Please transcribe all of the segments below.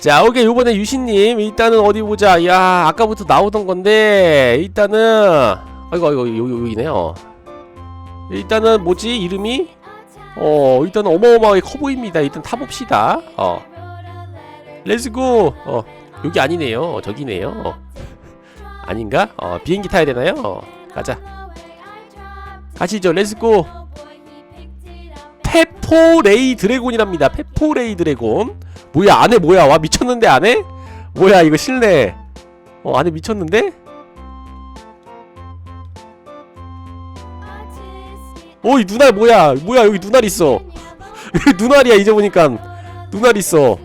자 오케이. 요번에 유신님 일단은 어디 보자. 야 아까부터 나오던 건데 일단은 아이고 아이고 여기 여기네요 일단은 뭐지? 이름이? 어 일단은 어마어마하게 커 보입니다. 일단 타봅시다. 어. 렛츠고 어 여기 아니네요. 어, 저기네요. 어. 아닌가? 어 비행기 타야 되나요? 어, 가자. 가시죠. 렛츠고 페포레이 드래곤이랍니다. 페포레이 드래곤. 뭐야 안에 뭐야? 와 미쳤는데 안에? 뭐야 이거 실내. 어 안에 미쳤는데? 어이 눈알 뭐야? 뭐야 여기 눈알 있어. 눈알이야 이제 보니까 눈알 있어.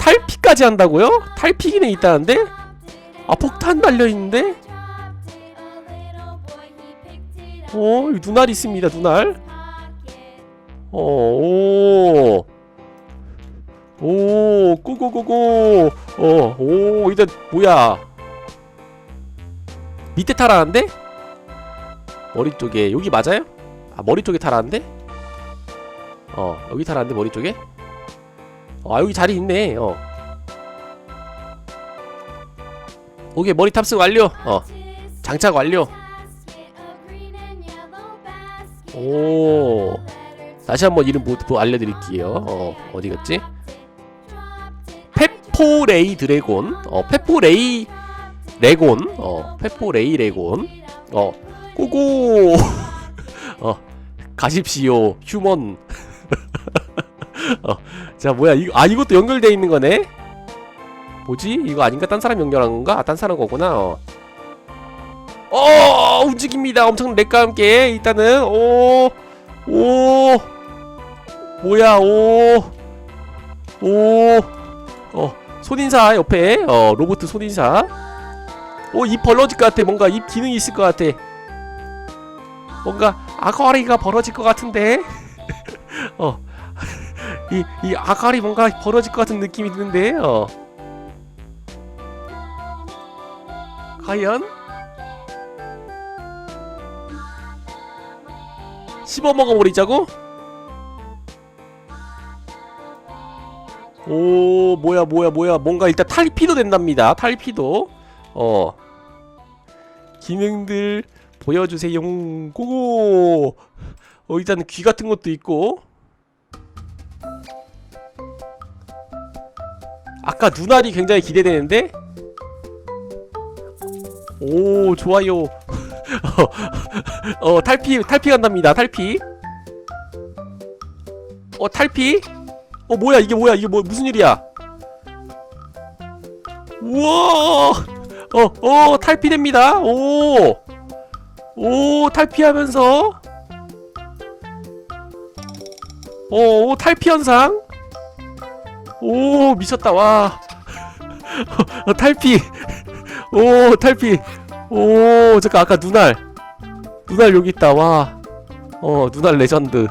탈피까지 한다고요? 탈피 기능 있다는데? 아 폭탄 달려 있는데? 어 눈알 있습니다 눈알 어 오 오, 고고고고. 어, 오, 일단 뭐야? 밑에 타라는데? 머리 쪽에 여기 맞아요? 아, 머리 쪽에 타라는데? 어, 여기 타라는데 머리 쪽에? 아, 여기 자리 있네. 어. 오케이, 머리 탑승 완료. 어. 장착 완료. 오. 다시 한번 이름 뭐, 뭐 알려드릴게요. 어, 어디 갔지? 페포레이 드래곤, 어, 페포레이 레곤, 어, 페포레이 레곤, 어, 고고, 어, 가십시오, 휴먼. 어, 자, 뭐야, 이거, 아, 이것도 연결돼 있는 거네? 뭐지? 이거 아닌가? 딴 사람 연결한 건가? 아, 딴 사람 거구나, 어. 어, 움직입니다. 엄청 렉과 함께. 일단은, 오, 오, 뭐야, 오, 오, 어, 손인사 옆에, 어, 로봇 손인사. 오, 입 벌어질 것 같아. 뭔가 입 기능이 있을 것 같아. 뭔가 아가리가 벌어질 것 같은데. 어, 이, 이 아가리 뭔가 벌어질 것 같은 느낌이 드는데, 어. 과연? 씹어 먹어버리자고? 오 뭐야 뭐야 뭐야. 뭔가 일단 탈피도 된답니다. 탈피도. 어. 기능들 보여주세요. 고고. 어 일단 귀 같은 것도 있고. 아까 눈알이 굉장히 기대되는데? 오 좋아요 어 탈피 탈피 간답니다 탈피. 어 탈피? 어 뭐야 이게 뭐야 이게 뭐 무슨 일이야? 우와! 어 어 탈피됩니다. 오 오 탈피하면서. 오, 오 탈피 현상. 오 미쳤다 와. 어, 탈피. 오 탈피 오 잠깐 아까 눈알. 눈알 여기 있다 와어 눈알 레전드.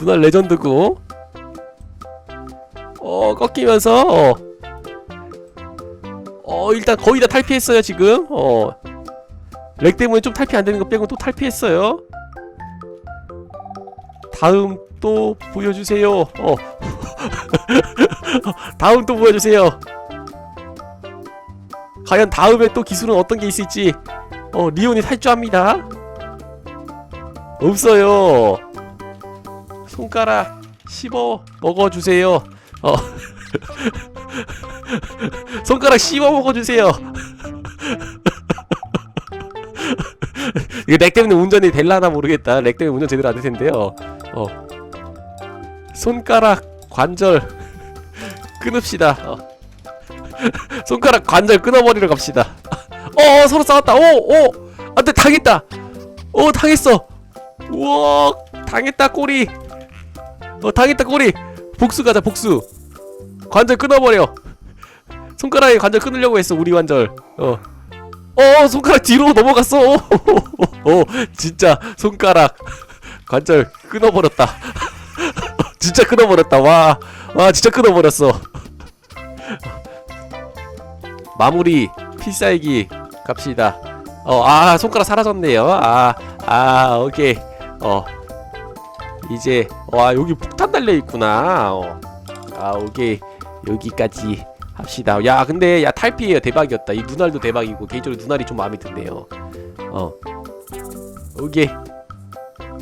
눈알 레전드고. 어 꺾이면서 어, 어 일단 거의 다 탈피했어요 지금. 어렉 때문에 좀 탈피 안 되는 거 빼고 또 탈피했어요. 다음 또 보여주세요. 어. 다음 또 보여주세요 과연 다음에 또 기술은 어떤 게 있을지 어 리온이 탈주합니다. 없어요. 손가락 씹어 먹어주세요. 어. 손가락 씹어 먹어주세요. 이거 렉 때문에 운전이 될라나 모르겠다. 렉 때문에 운전 제대로 안 될 텐데요. 어. 손가락 관절 끊읍시다. 어. 손가락 관절 끊어버리러 갑시다. 어, 어 서로 싸웠다. 오오 안돼 당했다. 오 당했어. 우와 당했다 꼬리. 어 당했다 꼬리. 복수 가자 복수. 관절 끊어버려. 손가락에 관절 끊으려고 했어 우리 관절. 어. 어 손가락 뒤로 넘어갔어. 오, 오, 오, 진짜 손가락 관절 끊어버렸다. 진짜 끊어버렸다. 와, 와 진짜 끊어버렸어 마무리 필살기 갑시다 어 아 손가락 사라졌네요 아아 오케이 어 이제 와 여기 폭탄 달려 있구나. 어. 아 오케이 여기까지 합시다. 야 근데 야 탈피해요 대박이었다. 이 눈알도 대박이고 개인적으로 눈알이 좀 마음에 드네요. 어 오케이